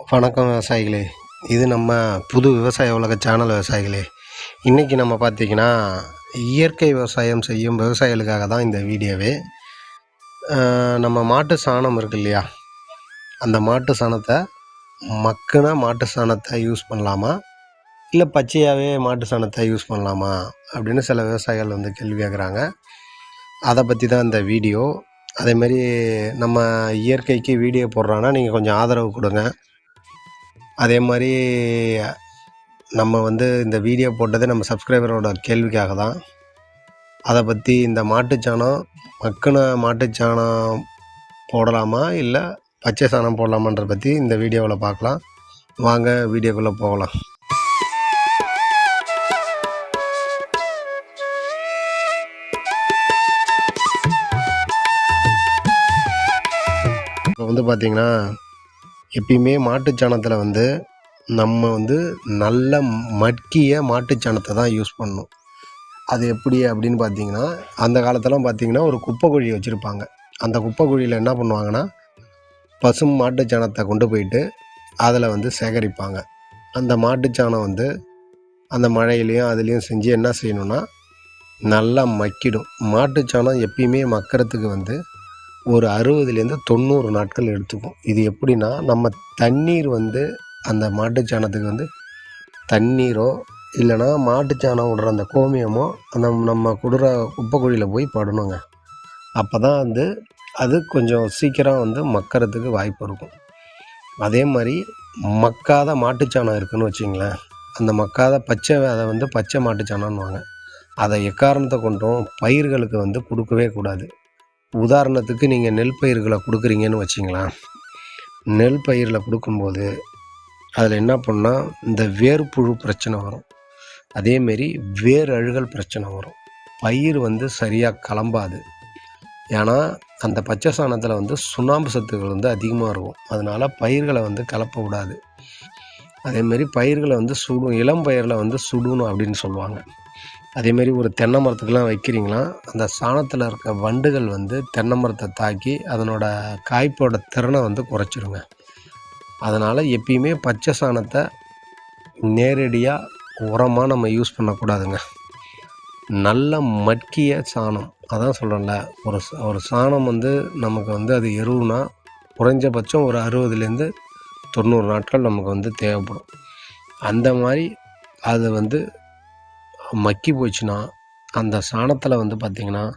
வணக்கம் விவசாயிகளே. இது நம்ம புது விவசாய உலக சேனல் விவசாயிகளே. இன்றைக்கி நம்ம பார்த்திங்கன்னா இயற்கை விவசாயம் செய்யும் விவசாயிகளுக்காக தான் இந்த வீடியோவே. நம்ம மாட்டு சாணம் இருக்கு இல்லையா? அந்த மாட்டு சாணத்தை மக்குன மாட்டு சாணத்தை யூஸ் பண்ணலாமா? இல்லை பச்சையாகவே மாட்டு சாணத்தை யூஸ் பண்ணலாமா? அப்படின்னு சில விவசாயிகள் வந்து கேள்வி கேட்குறாங்க அதை பற்றி தான் இந்த வீடியோ. அதேமாரி நம்ம இயற்கைக்கு வீடியோ போடுறோன்னா நீங்கள் கொஞ்சம் ஆதரவு கொடுங்க. அதே மாதிரி நம்ம வந்து இந்த வீடியோ போட்டது நம்ம சப்ஸ்கிரைபரோட கேள்விக்காக தான் அதை பற்றி இந்த மாட்டுச்சாணம் மக்கின மாட்டுச்சாணம் போடலாமா இல்லை பச்சை சாணம் போடலாமான்றத பற்றி இந்த வீடியோவில் பார்க்கலாம். வாங்க வீடியோக்குள்ளே போகலாம். இப்போ வந்து பார்த்திங்கன்னா எப்பயுமே மாட்டுச்சாணத்தில் வந்து நம்ம வந்து நல்ல மட்கிய மாட்டுச்சாணத்தை தான் யூஸ் பண்ணணும் அது எப்படி அப்படின்னு பார்த்தீங்கன்னா அந்த காலத்துலாம் பார்த்தீங்கன்னா ஒரு குப்பை குழி வச்சுருப்பாங்க. அந்த குப்பை குழியில் என்ன பண்ணுவாங்கன்னா பசும் மாட்டுச்சாணத்தை கொண்டு போயிட்டு அதில் வந்து சேகரிப்பாங்க. அந்த மாட்டுச்சாணம் வந்து அந்த மழையிலையும் அதுலேயும் செஞ்சு என்ன செய்யணும்னா நல்லா மக்கிடும். மாட்டுச்சாணம் எப்பயுமே மக்கிறதுக்கு வந்து ஒரு அறுபதுலேருந்து தொண்ணூறு நாட்கள் எடுத்துக்கும். இது எப்படின்னா நம்ம தண்ணீர் வந்து அந்த மாட்டுச்சாணத்துக்கு வந்து தண்ணீரோ இல்லைன்னா மாட்டுச்சாணம் விடுற அந்த கோமியமோ அந்த நம்ம கொடுற குப்பைக்குழியில் போய் படணுங்க. அப்போ தான் வந்து அது கொஞ்சம் சீக்கிரம் வந்து மக்கிறதுக்கு வாய்ப்பு இருக்கும். அதே மாதிரி மக்காத மாட்டுச்சாணம் இருக்குதுன்னு வச்சிங்களேன். அந்த மக்காத பச்சை அதை வந்து பச்சை மாட்டுச்சாணம்னுவாங்க அதை எக்காரணத்தை கொண்டும் பயிர்களுக்கு வந்து கொடுக்கவே கூடாது. உதாரணத்துக்கு நீங்கள் நெல் பயிர்களை கொடுக்குறீங்கன்னு வச்சிங்களேன். நெல் பயிரில் கொடுக்கும்போது அதில் என்ன பண்ணால் இந்த வேர்ப்புழு பிரச்சனை வரும். அதேமாரி வேர் அழுகல் பிரச்சனை வரும். பயிர் வந்து சரியாக கிளம்பாது. ஏன்னா அந்த பச்சை சாணத்தில் வந்து சுண்ணாம்பு சத்துக்கள் வந்து அதிகமாக இருக்கும். அதனால் பயிர்களை வந்து கலப்ப விடாது. அதேமாரி பயிர்களை வந்து சுடும் இளம் பயிரில் வந்து சுடணும் அப்படின்னு சொல்லுவாங்க. அதேமாரி ஒரு தென்னை மரத்துக்கெலாம் வைக்கிறீங்களாம் அந்த சாணத்தில் இருக்க வண்டுகள் வந்து தென்னை மரத்தை தாக்கி அதனோட காய்ப்போட திறனை வந்து குறைச்சிருங்க. அதனால் எப்பயுமே பச்சை சாணத்தை நேரடியாக உரமாக நம்ம யூஸ் பண்ணக்கூடாதுங்க. நல்ல மட்கிய சாணம் அதான் சொல்கிறேன்ல ஒரு ஒரு சாணம் வந்து நமக்கு வந்து அது எருவுனா குறைஞ்சபட்சம் ஒரு அறுபதுலேருந்து தொண்ணூறு நாட்கள் நமக்கு வந்து தேவைப்படும். அந்த மாதிரி அது வந்து மக்கி போச்சுன்னா அந்த சாணத்தில் வந்து பார்த்திங்கன்னா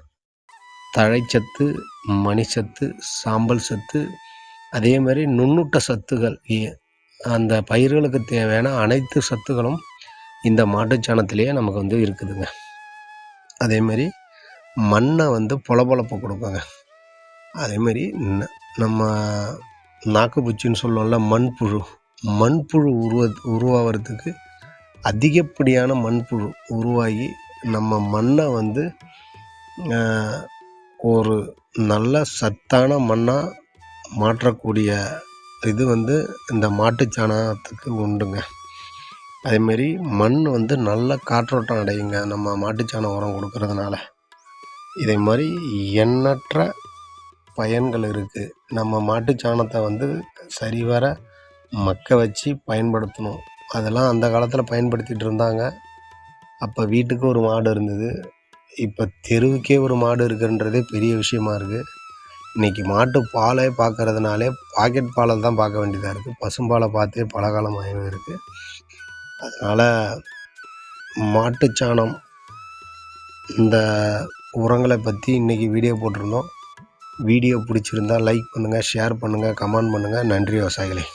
தழைச்சத்து மணிச்சத்து சாம்பல் சத்து அதே மாதிரி நுண்ணூட்ட சத்துகள் ஏ- அந்த பயிர்களுக்கு தேவையான அனைத்து சத்துக்களும் இந்த மாட்டுச்சாணத்திலேயே நமக்கு வந்து இருக்குதுங்க. அதே மாதிரி மண்ணை வந்து பொலபொலப்பு கொடுக்குங்க. அதே மாதிரி நம்ம நாக்குப்பூச்சின்னு சொல்லுவோம்ல மண்புழு மண்புழு உருவ உருவாகிறதுக்கு அதிகப்படியான மண்புழு உருவாகி நம்ம மண்ணை வந்து ஒரு நல்ல சத்தான மண்ணாக மாற்றக்கூடிய இது வந்து இந்த மாட்டுச்சாணத்துக்கு உண்டுங்க. அதேமாரி மண் வந்து நல்ல காற்றோட்டம் அடையுங்க நம்ம மாட்டுச்சாணம் உரம் கொடுக்கறதுனால. இதே மாதிரி எண்ணற்ற பயன்கள் இருக்குது நம்ம மாட்டுச்சாணத்தை வந்து சரிவர மக்க வச்சு பயன்படுத்தணும். அதெல்லாம் அந்த காலத்தில் பயன்படுத்திட்டு இருந்தாங்க. அப்போ வீட்டுக்கு ஒரு மாடு இருந்தது. இப்போ தெருவுக்கே ஒரு மாடு இருக்குன்றதே பெரிய விஷயமா இருக்குது இன்றைக்கி மாட்டு பாலே பார்க்கறதுனாலே பாக்கெட் பாலை தான் பார்க்க வேண்டியதாக இருக்குது பசும்பாலை பார்த்தே பலகாலம் ஆகியும் இருக்குது அதனால் மாட்டுச்சாணம் இந்த உரங்களை பற்றி இன்றைக்கி வீடியோ போட்டிருந்தோம். வீடியோ பிடிச்சிருந்தா லைக் பண்ணுங்கள் ஷேர் பண்ணுங்கள் கமெண்ட் பண்ணுங்கள் நன்றி விவசாயிகளே.